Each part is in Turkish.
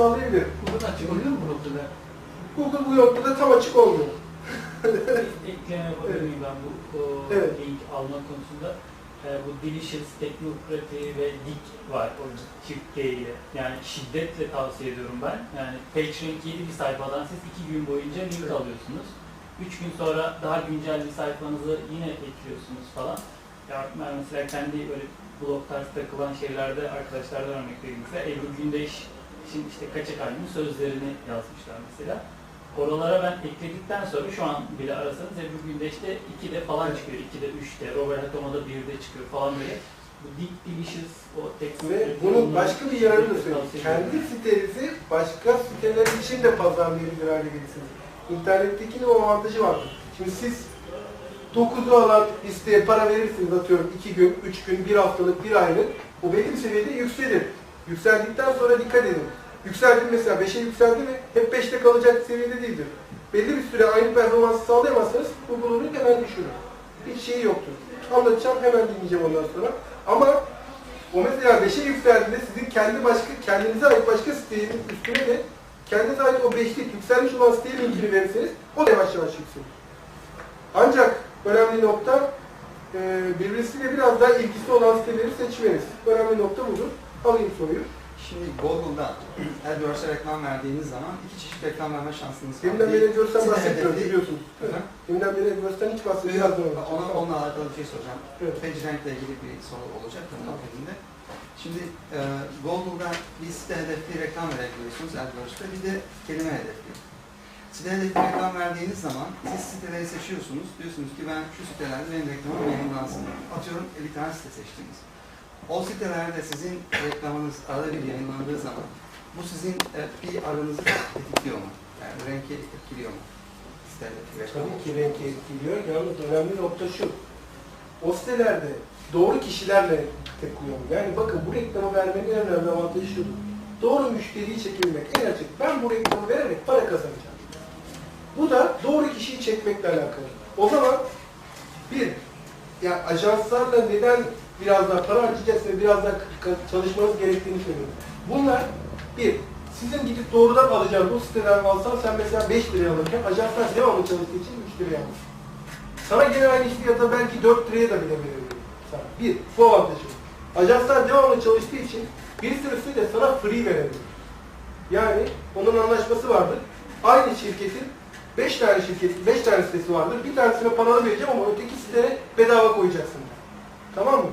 sağlayabilir. Google açık oluyor mu noktada? Google bu noktada tam açık olmuyor. Ekleme yapabilir miyim ben bu o, Evet. link alma konusunda? Ee, bu Delicious, Technocracy ve Dik var o çift ile. Yani şiddetle tavsiye ediyorum ben. Yani PageRank 7 bir sayfadan siz 2 gün boyunca link Evet. alıyorsunuz. 3 gün sonra daha güncel bir sayfanızı yine ekliyorsunuz falan. Ya ben mesela kendi böyle blog tarzı takılan şeylerde arkadaşlardan örnek vereyim. Mesela Ebru Gündeş şimdi işte Kaçak Albüm'ün sözlerini yazmışlar mesela. Oralara ben ekledikten sonra şu an bile arasanız Ebru Gündeş'te 2'de falan çıkıyor. 2'de 3'te, Robert Atoma'da 1'de çıkıyor falan böyle. Bu Deep Delicious, o Ve teknoloji... bunun başka bir yararını da söyleyeyim. Kendi sitenizi başka siteler için de pazarlayabilir hale gelirsiniz. İnternetteki o avantajı var. Şimdi siz 9'u alan listeye para verirsiniz atıyorum 2 gün, 3 gün, 1 haftalık, 1 aylık. O belli bir seviyede yükselir. Yükseldikten sonra dikkat edin. Yükseldi mesela 5'e yükseldi mi hep 5'te kalacak seviyede değildir. Belli bir süre aynı performansı sağlayamazsanız bu bulunu hemen düşürür. Hiç şeyi yoktur. Anlatacağım hemen dinleyeceğim ondan sonra. Ama o mesela 5'e yükseldiğinde sizin kendi başka, kendinize ait başka sitenin üstüne de kendinize ait o 5'lik yükselmiş olan siteye linkini verirseniz o da yavaş yavaş yükselir. Ancak önemli nokta birbirisiyle biraz daha ilgisi olan siteleri seçmeniz. Önemli nokta budur. Alayım soruyu. Şimdi Google'da AdWords'e reklam verdiğiniz zaman iki çeşit reklam verme şansınız var. Deminden beri AdWords'tan bahsetmiyorum. Efendim? Deminden beri AdWords'tan hiç bahsetmiyorum. Birazdan Ona, onunla alakalı bir şey soracağım. Evet. PageRank ile ilgili bir soru olacak bunun akabinde. Şimdi e, Google'da bir site hedefli reklam verebiliyorsunuz AdWords'ta. Bir de kelime hedefli. Site hedefli reklam verdiğiniz zaman siz siteleri seçiyorsunuz. Diyorsunuz ki ben şu sitelerde benim reklamım yayınlansın. Atıyorum 50 tane site seçtiniz. O sitelerde sizin reklamınız arada bir yayınlandığı zaman bu sizin e, bir aranızı tetikliyor mu? Yani renki etkiliyor mu? Sitelerdeki reklam. Tabii ki renk etkiliyor. Yalnız önemli nokta şu. O sitelerde doğru kişilerle tek kullanıyor. Yani bakın bu reklamı vermenin en önemli avantajı şudur. Doğru müşteriyi çekebilmek. En açık. Ben bu reklamı vererek para kazanacağım. Bu da doğru kişiyi çekmekle alakalı. O zaman bir, ya ajanslarla neden biraz daha para harcayacağız ve biraz daha çalışmanız gerektiğini söylüyorum. Bunlar bir, sizin gidip doğrudan alacağınız o siteden alsan sen mesela 5 liraya alırken ajanslar devamlı çalıştığı için 3 liraya alır. Sana gene aynı fiyata belki 4 liraya da bile verebilir. Sana. Bir, bu avantajı. Ajanslar devamlı çalıştığı için bir sürüsü de sana free verebilir. Yani onun anlaşması vardır. Aynı şirketin 5 tane şirket, 5 tane sitesi vardır. Bir tanesine paralı vereceğim ama öteki sitene bedava koyacaksın. Tamam mı?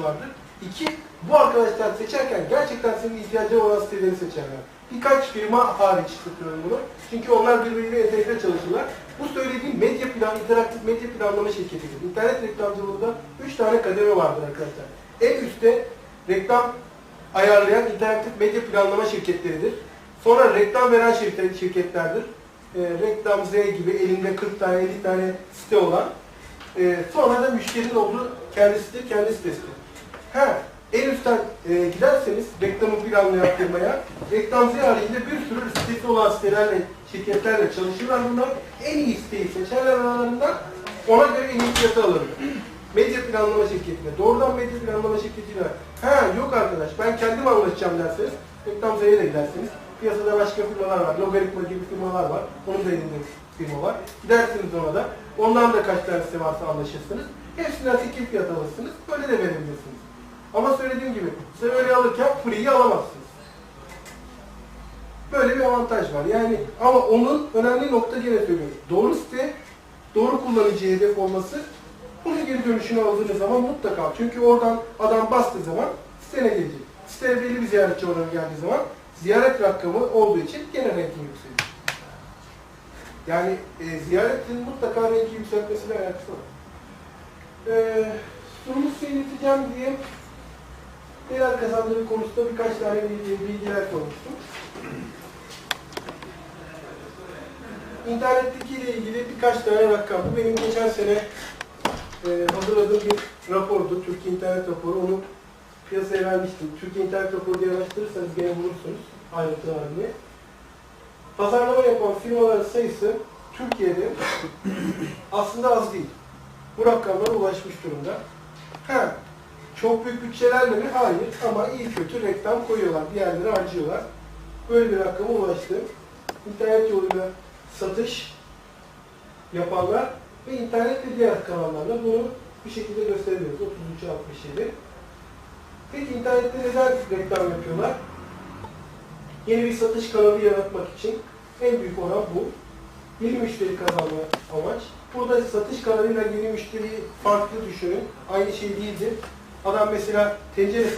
Avantajı vardır. İki, bu arkadaşlar seçerken gerçekten senin ihtiyacın olan siteleri seçerler. Birkaç firma hariç tutuyorum bunu. Çünkü onlar birbiriyle entegre çalışırlar. Bu söylediğim medya plan, interaktif medya planlama şirketidir. İnternet reklamcılığında 3 tane kademe vardır arkadaşlar. En üstte reklam ayarlayan interaktif medya planlama şirketleridir. Sonra reklam veren şirket, şirketlerdir. E, reklam Z gibi elinde 40 tane 50 tane site olan. E, sonra da müşterinin olduğu kendisi kendi sitesidir. Ha, en üstten e, giderseniz reklamı planlayan firmaya, reklam Z haricinde bir sürü sitesi olan sitelerle, şirketlerle çalışırlar bunlar. En iyi siteyi seçerler aralarından, ona göre en iyi fiyatı alırlar. Medya planlama şirketine, doğrudan medya planlama şirketine, ha yok arkadaş ben kendim anlaşacağım derseniz, reklam de giderseniz, piyasada başka firmalar var, logaritma gibi firmalar var, onun da elinde firma var. Gidersiniz ona da, ondan da kaç tane varsa anlaşırsınız. Hepsinden tekil fiyat alırsınız, böyle de verebilirsiniz. Ama söylediğim gibi, size alırken free'yi alamazsınız. Böyle bir avantaj var. Yani ama onun önemli nokta gene söylüyorum. Doğru site, doğru kullanıcıya hedef olması bunun geri dönüşünü aldığınız zaman mutlaka. Çünkü oradan adam bastığı zaman sitene gelecek. Siteye belli bir ziyaretçi oranı geldiği zaman ziyaret rakamı olduğu için gene ranking yükseliyor. Yani e, ziyaretin mutlaka rengi yükseltmesiyle alakası var. E, sunumu seyredeceğim diye değer kazandığı konusunda birkaç tane bilgi, bilgiler konuştum. İnternetteki ile ilgili birkaç tane rakam. Bu benim geçen sene e, hazırladığım bir rapordu. Türkiye İnternet raporu. Onu piyasaya vermiştim. Türkiye İnternet raporu diye araştırırsanız gene bulursunuz. Ayrıntılar diye. Pazarlama yapan firmaların sayısı Türkiye'de aslında az değil. Bu rakamlara ulaşmış durumda. Ha, çok büyük bütçelerle mi? Hayır. Ama iyi kötü reklam koyuyorlar. Bir yerlere harcıyorlar. böyle bir rakama ulaştı. İnternet yoluyla satış yapanlar ve internet ve diğer kanallarla bunu bir şekilde gösteriyoruz. 3367. Peki internette neden reklam yapıyorlar? Yeni bir satış kanalı yaratmak için en büyük oran bu. Yeni müşteri kazanma amaç. Burada satış kanalıyla yeni müşteriyi farklı düşünün. Aynı şey değildir. Adam mesela tencere